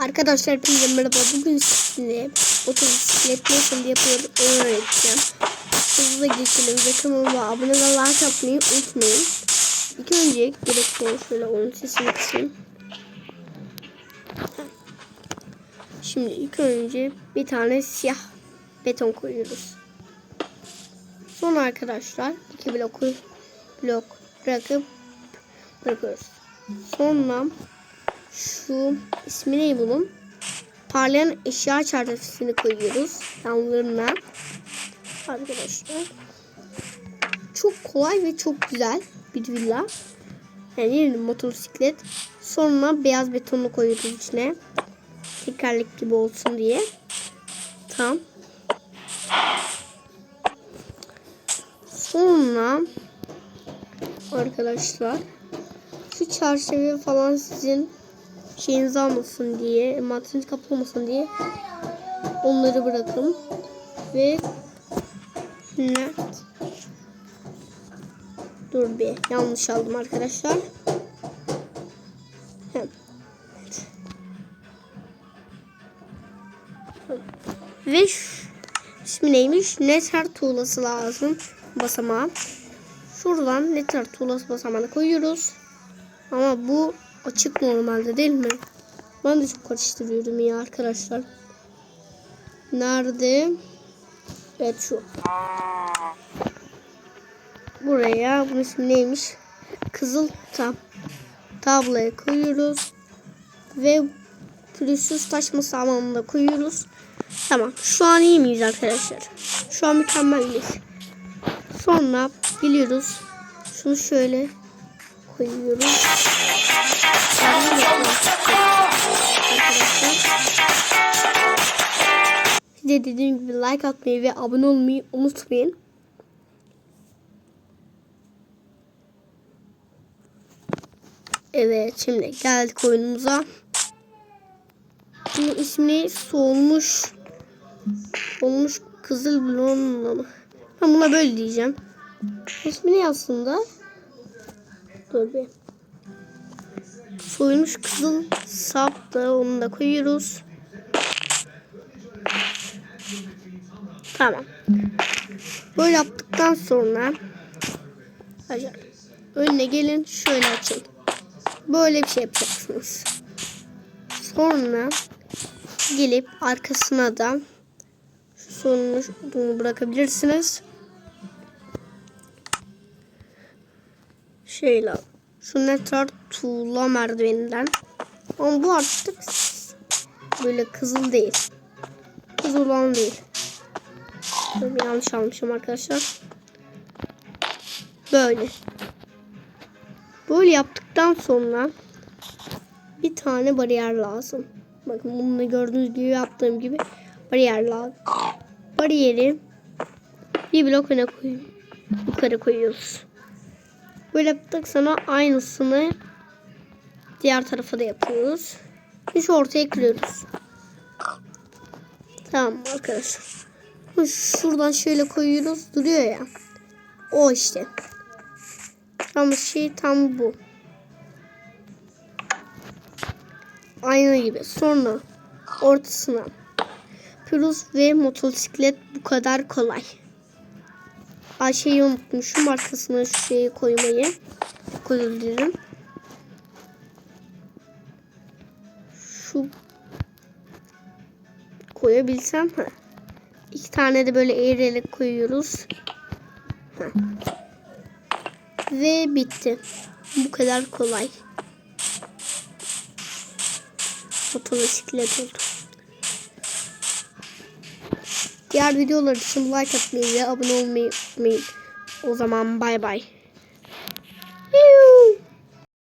Arkadaşlar hepinize merhaba. Bugün sizinle motosiklet nasıl yapılır onu öğreteceğim. Hızlı geçelim ve kanalıma abone ve like atmayı unutmayın. İlk önce gerekli şöyle onun sesini kısayım. Şimdi ilk önce bir tane siyah beton koyuyoruz. Sonra arkadaşlar iki blok blok bırakıp bırakıyoruz. Sonra şu ismi ne bunun? Parlayan eşya çerçevesini koyuyoruz yanlarına. Arkadaşlar. Çok kolay ve çok güzel bir villa. Yani motosiklet. Sonra beyaz betonu koyuyoruz içine. Tekerlek gibi olsun diye. Tamam. Sonra arkadaşlar şu çerçeve falan sizin şeyinizi almasın diye, maddeniz kaplamasın diye onları bırakın. Ve net Dur bir yanlış aldım arkadaşlar. Ve ismi neymiş? Neter tuğlası lazım basamağa. Şuradan neter tuğlası basamağını koyuyoruz. Ama bu açık normalde değil mi? Ben de çok karıştırıyorum ya arkadaşlar. Nerede? Evet şu. Buraya bunun ismi neymiş? Kızıl tab tabloya koyuyoruz. Ve pürüzsüz taşma samanını koyuyoruz. Tamam. Şu an iyi miyiz arkadaşlar? Şu an mükemmeliz. Sonra biliyoruz. Şunu şöyle koyuyoruz. Size dediğim gibi like atmayı ve abone olmayı unutmayın. Evet şimdi geldik oyunumuza. Bunun ismini solmuş solmuş kızıl blonla mı? Ben buna böyle diyeceğim. İsmi ne aslında? Dur bir. Soyulmuş kızıl sap da onu da koyuyoruz. Tamam. Böyle yaptıktan sonra Acar. Önüne gelin şöyle açın. Böyle bir şey yapacaksınız. Sonra gelip arkasına da şu sonunu bunu bırakabilirsiniz. Şöyle şu netar tuğla merdiveninden. Ama bu artık böyle kızıl değil. Kızıl olan değil. Tabii yanlış almışım arkadaşlar. Böyle. Böyle yaptıktan sonra bir tane bariyer lazım. Bakın bunu gördüğünüz gibi yaptığım gibi bariyer lazım. Bariyeri bir blok öne koyuyoruz. Yukarı koyuyoruz. Böyle yaptık sonra aynısını diğer tarafa da yapıyoruz. Şu ortaya kırıyoruz. Tamam arkadaşlar. Şuradan şöyle koyuyoruz. Duruyor ya. O işte. Tam şey tam bu. Aynı gibi. Sonra ortasına pürüz ve motosiklet bu kadar kolay. Ayşe'yi unutmuşum. Arkasına şu şeyi koymayı. Koyabilirim. Şu koyabilsem. Ha. İki tane de böyle eğrerek koyuyoruz. Ha. Ve bitti. Bu kadar kolay. Motosiklet oldu. Diğer videolar için like atmayı ve abone olmayı unutmayın. O zaman bay bay.